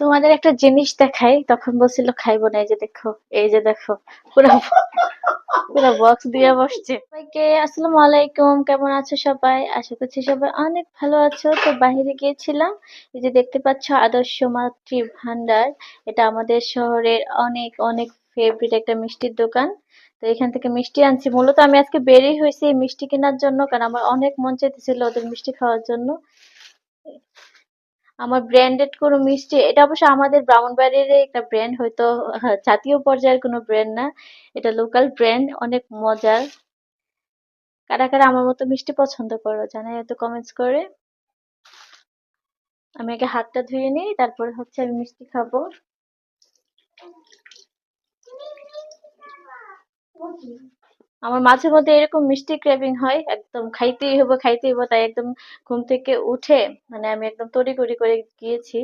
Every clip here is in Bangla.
তোমাদের একটা জিনিস দেখাই, তখন বলছিল, খাইবো না, এই যে দেখো, এই যে দেখো। পুরো পুরো বক্স দিয়ে বসছে। সবাইকে, আসসালামু আলাইকুম, কেমন আছো সবাই? আশা করছি সবাই অনেক ভালো আছো। তো বাইরে গিয়েছিলাম, এই যে দেখতে পাচ্ছ আদর্শ মাতৃ ভান্ডার এটা আমাদের শহরের অনেক অনেক ফেভারিট একটা মিষ্টির দোকান। তো এখান থেকে মিষ্টি আনছি। মূলত আমি আজকে বেরিয়ে হয়েছি মিষ্টি কেনার জন্য, কারণ আমার অনেক মন চাইতেছিল ওদের মিষ্টি খাওয়ার জন্য। আমার ব্র্যান্ডেড কোনো মিষ্টি এটা অবশ্য আমাদের ব্রাহ্মণবাড়ির একটা ব্র্যান্ড হয়তো হ্যাঁ, জাতীয় পর্যায়ের কোনো ব্র্যান্ড না। এটা লোকাল ব্র্যান্ড অনেক মজার। কারা কারা আমার মতো মিষ্টি পছন্দ করো জানাই একটু কমেন্টস করে। আমি আগে হাতটা ধুয়ে নিই তারপরে হচ্ছে আমি মিষ্টি খাব। আমার মাঝে মধ্যে এরকম মিষ্টি ক্রেভিং হয় একদম খাইতেই হব খাইতেই হব তাই একদম ঘুম থেকে উঠে মানে আমি একদম তড়ি তড়িঘড়ি করে গিয়েছি।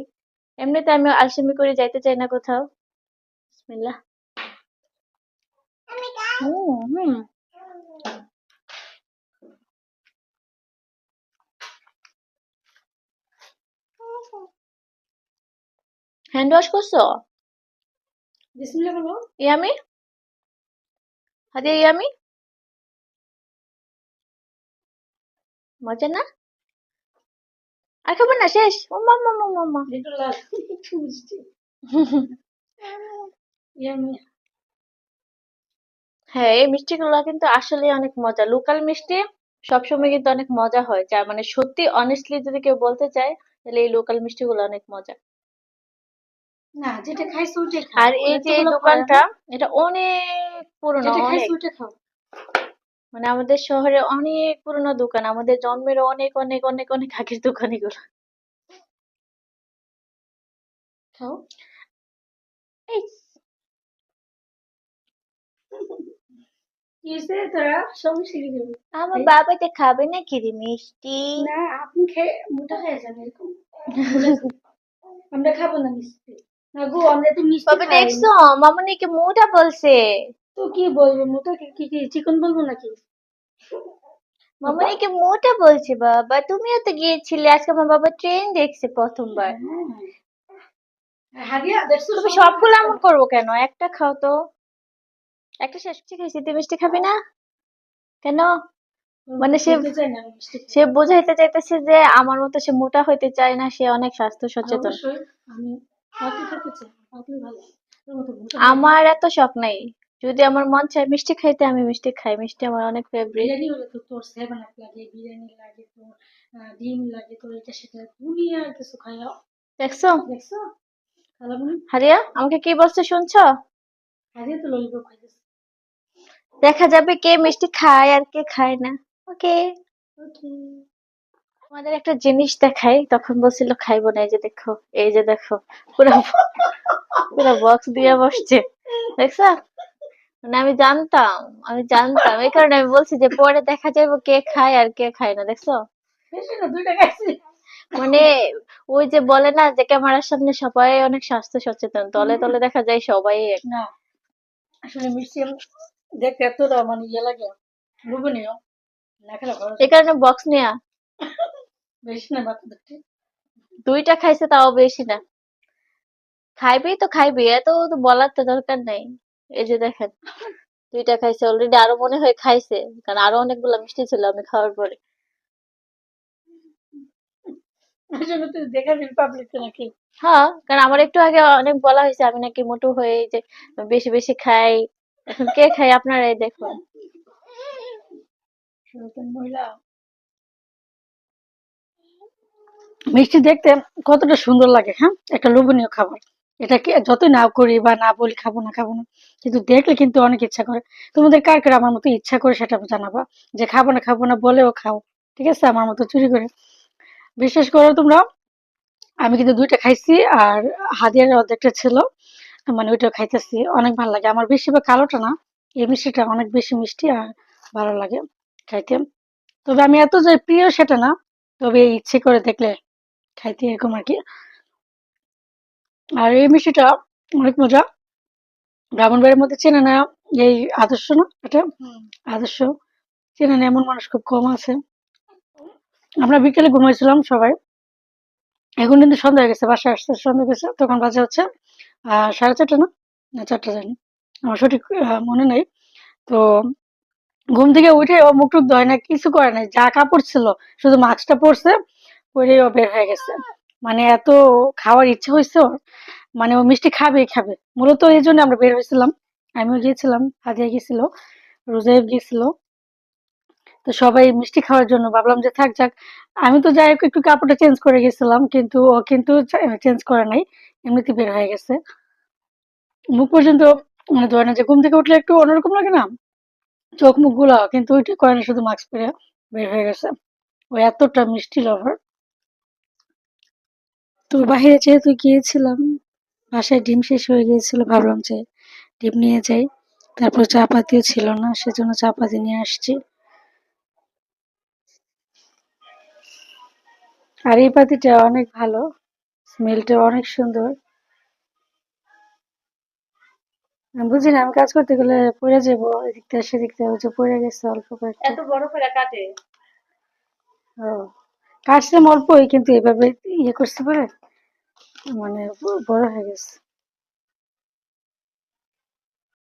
এমনিতে আমি আলসেমি করে যাইতে চাই না কোথাও। বিসমিল্লাহ। হুম হুম। হ্যান্ড ওয়াশ করছ? বিসমিল্লাহ বলো ইয়ামি? হাদিয়া ইয়ামি? মজা না? আর খাবার না শেষ? ও একটু মিষ্টি ইয়ামি হ্যাঁ এই মিষ্টিগুলো কিন্তু আসলে অনেক মজা। লোকাল মিষ্টি সবসময় কিন্তু অনেক মজা হয়। যা মানে সত্যি অনেস্টলি যদি কেউ বলতে চায় তাহলে এই লোকাল মিষ্টিগুলো অনেক মজা। না যেটা খাইছো ওইটাই আর এই যে দোকানটা এটা অনেক পুরনো অনেক। মানে আমাদের শহরে অনেক পুরনো দোকান আমাদের জন্মের অনেক অনেক অনেক অনেক আগের দোকান এগুলো খাও কি কি দেবে আমার বাবা তো খাবে না কি মিষ্টি? না আপনি খেয়ে মোটা হয়ে যাবে এরকম। আমরা খাব না মিষ্টি। না গো আমরা তো মিষ্টি খাই দেখছ মামুনিকে মোটা বলছে। তো কি বলব? মোটা কি কি চিকন বলব নাকি? মামুনিকে মোটা বলছে বাবা তুমিও তো গিয়েছিলে আজকে আমার বাবা ট্রেন দেখছে প্রথমবার। হ্যাঁ। হাদিয়া দেখছ তুমি সবগুলো এমন করব কেন? একটা খাও তো। একটা শেষ ঠিক আছে তুই মিষ্টি খাবি না? কেন? মানে সে-। সে বোঝাইতে চাইতেছে যে আমার মতো সে মোটা হইতে চায় না সে অনেক স্বাস্থ্য সচেতন। আমার এত শখ নাই। যদি আমার মন চায় মিষ্টি খাইতে আমি মিষ্টি খাই। মিষ্টি আমার অনেক ফেভারিট বিরিয়ানি হলে তো তোর সেভেন আপ লাগে বিরিয়ানি লাগে তোর ডিম লাগে তোর এটা সেটা দুনিয়া কিছু খাইও দেখছ? দেখছ? হারিয়া আমাকে কি বলছে শুনছো? হারিয়ে তো ললিপপ খাইতেছে। দেখা যাবে কে মিষ্টি খায় আর কে খায় না। ওকে। ওকে। আমাদের একটা জিনিস দেখাই তখন বলছিল খাইবো না এই যে দেখো এই যে দেখো পুরো পুরো বক্স দিয়ে বসছে। দেখছ? মানে আমি জানতাম আমি জানতাম। এই কারণে আমি বলছি যে পরে দেখা যাবে কে খায় আর কে খায় না দেখছ? মানে ওই যে বলে না যে ক্যামেরার সামনে সবাই অনেক স্বাস্থ্য সচেতন তলে তলে দেখা যায় সবাই না আসলে মিষ্টি দেখতে এতটা মানে ইয়ে লাগে লোভনীয়। না খেলে ভালো এই কারণে বক্স নেয়া। বেশি না দুইটা খাইছে তাও বেশি না। খাইবেই তো খাইবে এত তো বলার তো দরকার নাই। এই যে দেখেন দুইটা খাইছে অলরেডি আরও মনে হয় খাইছে কারণ আরও অনেকগুলো মিষ্টি ছিল আমি খাওয়ার পরে। হ্যাঁ কারণ আমার একটু আগে অনেক বলা হয়েছে আমি নাকি মোটু হয়ে যে বেশি বেশি খাই। এখন কে খাই আপনারাই দেখুন। মিষ্টি দেখতে কতটা সুন্দর লাগে হ্যাঁ? একটা লোভনীয় খাবার। এটাকে যতই না করি বা না বলি, খাব না খাব না, কিন্তু দেখলে কিন্তু অনেক ইচ্ছা করে। তোমাদের কার কার আমার মতো ইচ্ছা করে সেটা জানাবা, যে খাব না খাব না বলেও খাও, ঠিক আছে? আমার মতো চুরি করে। বিশ্বাস করো তোমরা, আমি কিন্তু দুইটা খাইছি আর হাদিয়ার অর্ধেকটা ছিল মানে ওইটা খাইতেছি, অনেক ভালো লাগে। আমার বেশিরভাগ কালোটা না, এই মিষ্টিটা অনেক বেশি মিষ্টি আর ভালো লাগে খাইতে। তবে আমি এত যে প্রিয় সেটা না, তবে ইচ্ছে করে দেখলে খাইতে এরকম আর কি। আর এই মিষ্টিটা অনেক মজা। ব্রাহ্মণবাড়ির মধ্যে চেনে না এই আদর্শ না এটা? আদর্শ। চেনে না এমন মানুষ খুব কম আছে। আমরা বিকেলে ঘুমাইছিলাম সবাই। এখন কিন্তু সন্ধ্যা হয়ে গেছে বাসায় আসতে সন্ধ্যা গেছে। তখন বাজে হচ্ছে আহ সাড়ে চারটা না? না চারটা জানি। আমার সঠিক মনে নেই। তো ঘুম থেকে উঠে ও মুখ টুক ধয় না কিছু করে নাই। যা কাপড় ছিল শুধু মাস্কটা পরছে পরে ও বের হয়ে গেছে। মানে এত খাওয়ার ইচ্ছে হয়েছে ওর। মানে ও মিষ্টি খাবেই খাবে। মূলত এই জন্য আমরা বের হয়েছিলাম। আমিও গিয়েছিলাম, হাদিয়া গেছিল রোজাইব গেছিল তো সবাই মিষ্টি খাওয়ার জন্য ভাবলাম যে থাক, যাক। আমি তো যাই একটু কাপড়টা চেঞ্জ করে গেছিলাম কিন্তু ও কিন্তু চেঞ্জ করে নাই। এমনিতে বের হয়ে গেছে। মুখ পর্যন্ত মানে ধরে না যে ঘুম থেকে উঠলে একটু অন্যরকম লাগে না? চোখ মুখগুলা, কিন্তু ওইটা করে না, শুধু মাস্ক পরে বের হয়ে গেছে। ও এতটা মিষ্টি লাভার তো বাইরে যেহেতু গিয়েছিলাম বাসায় ডিম শেষ হয়ে গিয়েছিল ভাবলাম যে ডিম নিয়ে যাই। তারপর চা পাতিও ছিল না সেজন্য চা পাতি নিয়ে আসছি। আর এই পাতিটা অনেক ভালো স্মেলটা অনেক সুন্দর। বুঝি না আমি কাজ করতে গেলে পড়ে যাব এদিক থেকে সেদিক থেকে পড়ে গেছে অল্প কয়েকটা। এত বড় করে কাটে? ও কাটছিলাম অল্পই কিন্তু এভাবে ইয়ে করতে পারে? মানে বড় হয়ে গেছে।